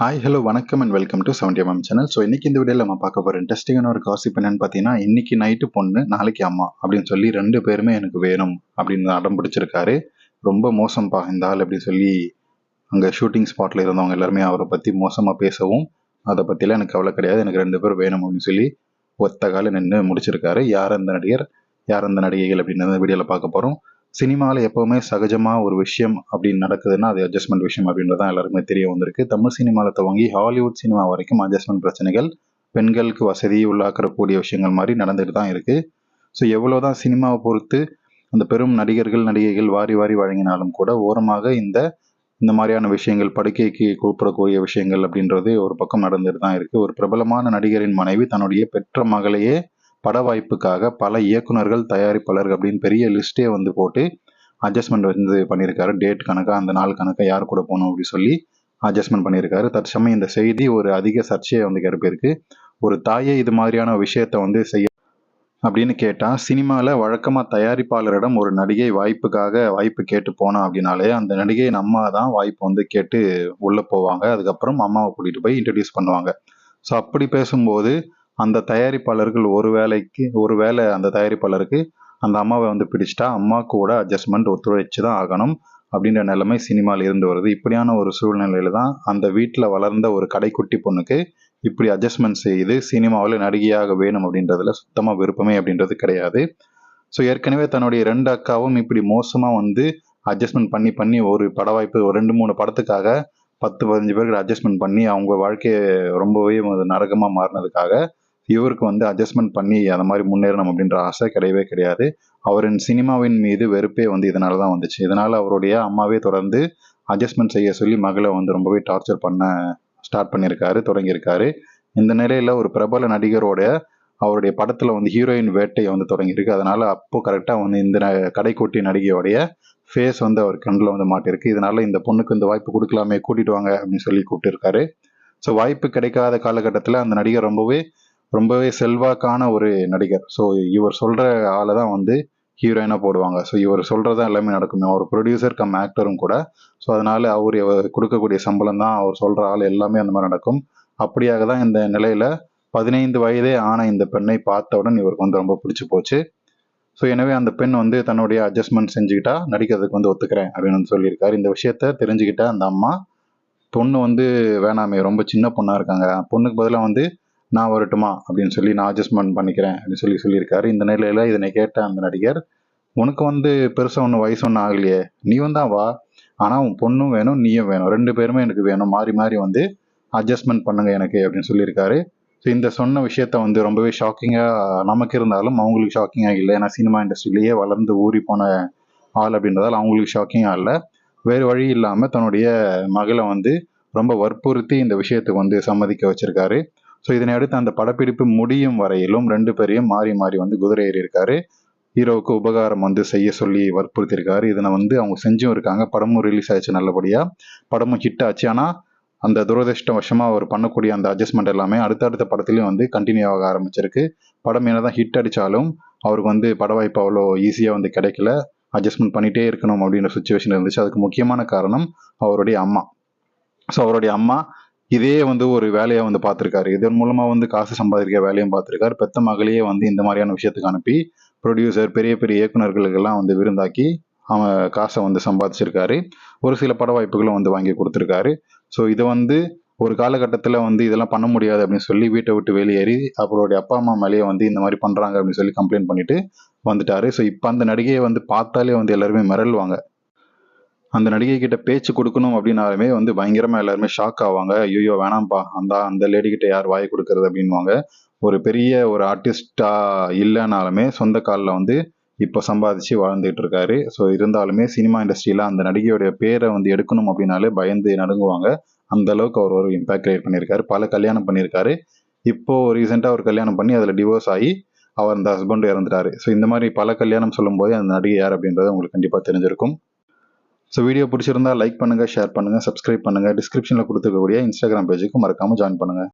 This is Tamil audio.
ஹாய் ஹலோ வணக்கம் and welcome to seventy MM channel so இன்னைக்கு இந்த வீடியோவில் நம்ம பார்க்க போகிற இன்ட்ரெஸ்டிங்கான ஒரு காசிப் என்னென்னு பார்த்தீங்கன்னா இன்னைக்கு நைட்டு பொண்ணு நாளைக்கு அம்மா அப்படின்னு சொல்லி ரெண்டு பேருமே எனக்கு வேணும் அப்படின்னு அடம் பிடிச்சிருக்காரு. ரொம்ப மோசம்ப்பா இந்த ஆள் அப்படின்னு சொல்லி அங்கே ஷூட்டிங் ஸ்பாட்டில் இருந்தவங்க எல்லாருமே அவரை பற்றி மோசமாக பேசவும் அதை பற்றிலாம் எனக்கு கவலை கிடையாது. எனக்கு ரெண்டு பேர் வேணும் அப்படின்னு சொல்லி ஒத்த கால நின்று முடிச்சிருக்காரு. யார் அந்த நடிகர்? யார் அந்த நடிகைகள் அப்படின்னு வீடியோவில் பார்க்க போகிறோம் சினிமாவில் எப்போவுமே சகஜமாக ஒரு விஷயம் அப்படின்னு நடக்குதுன்னா அது அட்ஜஸ்ட்மெண்ட் விஷயம் அப்படின்றது தான் எல்லாருக்குமே தெரிய வந்திருக்கு. தமிழ் சினிமாவில் துவங்கி ஹாலிவுட் சினிமா வரைக்கும் அட்ஜஸ்ட்மெண்ட் பிரச்சனைகள் பெண்களுக்கு வசதி உள்ளாக்கக்கூடிய விஷயங்கள் மாதிரி நடந்துட்டு தான் இருக்குது ஸோ எவ்வளோ தான் சினிமாவை பொறுத்து அந்த பெரும் நடிகர்கள் நடிகைகள் வாரி வாரி வழங்கினாலும் கூட ஓரமாக இந்த இந்த மாதிரியான விஷயங்கள் படுக்கைக்கு கூப்பிடக்கூடிய விஷயங்கள் அப்படின்றது ஒரு பக்கம் நடந்துட்டு தான் இருக்குது ஒரு பிரபலமான நடிகரின் மனைவி தன்னுடைய பெற்ற மகளையே பட வாய்ப்புக்காக பல இயக்குனர்கள் தயாரிப்பாளர்கள் அப்படின்னு பெரிய லிஸ்ட்டே வந்து போட்டு அட்ஜஸ்ட்மெண்ட் வந்து பண்ணியிருக்காரு. டேட் கணக்காக அந்த நாள் கணக்காக யார் கூட போகணும் அப்படின்னு சொல்லி அட்ஜஸ்ட்மெண்ட் பண்ணியிருக்காரு. தற்சமயம் இந்த செய்தி ஒரு அதிக சர்ச்சையை வந்து கிடப்பிருக்கு ஒரு தாயே இது மாதிரியான விஷயத்த வந்து செய்ய அப்படின்னு கேட்டால் சினிமாவில் வழக்கமாக தயாரிப்பாளரிடம் ஒரு நடிகை வாய்ப்புக்காக வாய்ப்பு கேட்டு போனோம் அப்படின்னாலே அந்த நடிகை நம்ம தான் வாய்ப்பு வந்து கேட்டு உள்ளே போவாங்க. அதுக்கப்புறம் அம்மாவை கூட்டிகிட்டு போய் இன்ட்ரடியூஸ் பண்ணுவாங்க. ஸோ அப்படி பேசும்போது அந்த தயாரிப்பாளர்கள் ஒரு வேலைக்கு ஒரு வேலை அந்த தயாரிப்பாளருக்கு அந்த அம்மாவை வந்து பிடிச்சிட்டா அம்மா கூட அட்ஜஸ்ட்மெண்ட் ஒத்துழைச்சு தான் ஆகணும் அப்படின்ற நிலைமை சினிமாவில் இருந்து வருது. இப்படியான ஒரு சூழ்நிலையில தான் அந்த வீட்டில் வளர்ந்த ஒரு கடைக்குட்டி பொண்ணுக்கு இப்படி அட்ஜஸ்ட்மெண்ட் செய்து சினிமாவில் நடிகையாக வேணும் அப்படின்றதுல சுத்தமாக விருப்பமே அப்படின்றது கிடையாது. ஸோ ஏற்கனவே தன்னுடைய ரெண்டு அக்காவும் இப்படி மோசமாக வந்து அட்ஜஸ்ட்மெண்ட் பண்ணி பண்ணி ஒரு பட வாய்ப்பு ஒரு ரெண்டு மூணு படத்துக்காக பத்து பதினஞ்சு பேருக்கு அட்ஜஸ்ட்மெண்ட் பண்ணி அவங்க வாழ்க்கையை ரொம்பவே நரகமாக மாறினதுக்காக இவருக்கு வந்து அட்ஜஸ்ட்மெண்ட் பண்ணி அந்த மாதிரி முன்னேறணும் அப்படின்ற ஆசை கிடையவே கிடையாது. அவரின் சினிமாவின் மீது வெறுப்பே வந்து இதனால தான் வந்துச்சு. இதனால் அவருடைய அம்மாவே தொடர்ந்து அட்ஜஸ்ட்மெண்ட் செய்ய சொல்லி மகளை வந்து ரொம்பவே டார்ச்சர் பண்ண ஸ்டார்ட் பண்ணியிருக்காரு தொடங்கியிருக்காரு. இந்த நிலையில் ஒரு பிரபல நடிகரோட அவருடைய படத்தில் வந்து ஹீரோயின் வேட்டையை வந்து தொடங்கியிருக்கு. அதனால் அப்போ கரெக்டாக வந்து இந்த கடைக்கோட்டி நடிகையோடைய ஃபேஸ் வந்து அவர் கண்ணில் வந்து மாட்டிருக்கு இதனால இந்த பொண்ணுக்கு இந்த வாய்ப்பு கொடுக்கலாமே கூட்டிட்டு வாங்க அப்படின்னு சொல்லி கூப்பிட்டுருக்காரு. ஸோ வாய்ப்பு கிடைக்காத காலகட்டத்தில் அந்த நடிகர் ரொம்பவே ரொம்பவே செல்வாக்கான ஒரு நடிகர். ஸோ இவர் சொல்கிற ஆளை தான் வந்து ஹீரோயினாக போடுவாங்க. ஸோ இவர் சொல்கிறதா எல்லாமே நடக்குமே. அவர் ப்ரொடியூசர் கம் ஆக்டரும் கூட. ஸோ அதனால் அவர் கொடுக்கக்கூடிய சம்பளம் தான் அவர் சொல்கிற ஆள் எல்லாமே அந்த மாதிரி நடக்கும். அப்படியாக தான் இந்த நிலையில் பதினைந்து வயதே ஆன இந்த பெண்ணை பார்த்தவுடன் இவருக்கு வந்து ரொம்ப பிடிச்சி போச்சு. ஸோ எனவே அந்த பெண் வந்து தன்னுடைய அட்ஜஸ்ட்மெண்ட் செஞ்சுக்கிட்டா நடிக்கிறதுக்கு வந்து ஒத்துக்கிறேன் அப்படின்னு வந்து சொல்லியிருக்காரு. இந்த விஷயத்த தெரிஞ்சுக்கிட்ட அந்த அம்மா பொண்ணு வந்து வேணாமே ரொம்ப சின்ன பொண்ணாக இருக்காங்க. பொண்ணுக்கு பதிலாக வந்து நான் வரட்டுமா அப்படின்னு சொல்லி நான் அட்ஜஸ்ட்மெண்ட் பண்ணிக்கிறேன் அப்படின்னு சொல்லி சொல்லியிருக்காரு. இந்த நிலையில் இதனை கேட்ட அந்த நடிகர் உனக்கு வந்து பெருசாக ஒன்று வயசு ஒன்றும் ஆகலையே. நீ வந்தா வா. ஆனால் உன் பொண்ணும் வேணும் நீயும் வேணும். ரெண்டு பேருமே எனக்கு வேணும். மாறி மாறி வந்து அட்ஜஸ்ட்மெண்ட் பண்ணுங்க எனக்கு அப்படின்னு சொல்லியிருக்காரு. ஸோ இந்த சொன்ன விஷயத்த வந்து ரொம்பவே ஷாக்கிங்காக நமக்கு இருந்தாலும் அவங்களுக்கு ஷாக்கிங்காக இல்லை. ஏன்னா சினிமா இண்டஸ்ட்ரியிலேயே வளர்ந்து ஊறி போன ஆள் அப்படின்றதால அவங்களுக்கு ஷாக்கிங்காக இல்லை. வேறு வழி இல்லாமல் தன்னுடைய மகளை வந்து ரொம்ப வற்புறுத்தி இந்த விஷயத்துக்கு வந்து சம்மதிக்க வச்சுருக்காரு. ஸோ இதனை அடுத்து அந்த படப்பிடிப்பு முடியும் வரையிலும் ரெண்டு பேரையும் மாறி மாறி வந்து குதிரை ஏறி இருக்காரு ஹீரோவுக்கு உபகாரம் வந்து செய்ய சொல்லி வற்புறுத்தியிருக்காரு. இதனை வந்து அவங்க செஞ்சும் இருக்காங்க. படமும் ரிலீஸ் ஆயிடுச்சு நல்லபடியாக படமும் ஹிட் ஆச்சு. ஆனால் அந்த துரதிருஷ்டவசமாக அவர் பண்ணக்கூடிய அந்த அட்ஜஸ்ட்மெண்ட் எல்லாமே அடுத்தடுத்த படத்துலையும் வந்து கண்டினியூ ஆக ஆரம்பிச்சிருக்கு. படம் என்னதான் ஹிட் அடித்தாலும் அவருக்கு வந்து பட வாய்ப்பு அவ்வளோ ஈஸியாக வந்து கிடைக்கல. அட்ஜஸ்ட்மெண்ட் பண்ணிகிட்டே இருக்கணும் அப்படின்ற சுச்சுவேஷன் இருந்துச்சு. அதுக்கு முக்கியமான காரணம் அவருடைய அம்மா. ஸோ அவருடைய அம்மா இதே வந்து ஒரு வேலையை வந்து பார்த்துருக்காரு. இதன் மூலமாக வந்து காசு சம்பாதிக்க வேலையும் பார்த்துருக்காரு. பெத்த மகளையே வந்து இந்த மாதிரியான விஷயத்துக்கு அனுப்பி ப்ரொடியூசர் பெரிய பெரிய இயக்குநர்களுக்கெல்லாம் வந்து விருந்தாக்கி அவன் காசை வந்து சம்பாதிச்சிருக்காரு. ஒரு சில பட வாய்ப்புகளும் வந்து வாங்கி கொடுத்துருக்காரு. ஸோ இதை வந்து ஒரு காலகட்டத்தில் வந்து இதெல்லாம் பண்ண முடியாது அப்படின்னு சொல்லி வீட்டை விட்டு வெளியேறி அவருடைய அப்பா அம்மா மேலேயே வந்து இந்த மாதிரி பண்ணுறாங்க அப்படின்னு சொல்லி கம்ப்ளைண்ட் பண்ணிட்டு வந்துட்டாரு. ஸோ இப்போ அந்த நடிகையை வந்து பார்த்தாலே வந்து எல்லாருமே மிரள்வாங்க. அந்த நடிகை கிட்ட பேச்சு கொடுக்கணும் அப்படின்னாலுமே வந்து பயங்கரமா எல்லாருமே ஷாக் ஆவாங்க. ஐயோ வேணாம்ப்பா. அந்த அந்த லேடி கிட்ட யார் வாய் கொடுக்கறது அப்படின்வாங்க ஒரு பெரிய ஒரு ஆர்டிஸ்டா இல்லைனாலுமே சொந்த காலில் வந்து இப்போ சம்பாதிச்சு வாழ்ந்துட்டு இருக்காரு. ஸோ இருந்தாலுமே சினிமா இண்டஸ்ட்ரியில அந்த நடிகையோடைய பேரை வந்து எடுக்கணும் அப்படின்னாலே பயந்து நடுங்குவாங்க. அந்த அளவுக்கு அவர் ஒரு இம்பாக்ட் கிரியேட் பண்ணியிருக்காரு. பல கல்யாணம் பண்ணியிருக்காரு. இப்போ ரீசெண்டாக ஒரு கல்யாணம் பண்ணி அதில் டிவோர்ஸ் ஆகி அவர் அந்த ஹஸ்பண்ட் இறந்துட்டாரு. ஸோ இந்த மாதிரி பல கல்யாணம் சொல்லும்போது அந்த நடிகை யார் அப்படின்றது உங்களுக்கு கண்டிப்பாக தெரிஞ்சிருக்கும். ஸோ வீடியோ பிடிச்சிருந்தா லைக் பண்ணுங்கள் ஷேர் பண்ணுங்கள் சப்ஸ்கிரைப் பண்ணுங்கள் டிஸ்கிரிப்ஷனில் கொடுத்துருக்கக்கூடிய இன்ஸ்டாகிராம் பேஜுக்கு மறக்காமல் ஜாயின் பண்ணுங்கள்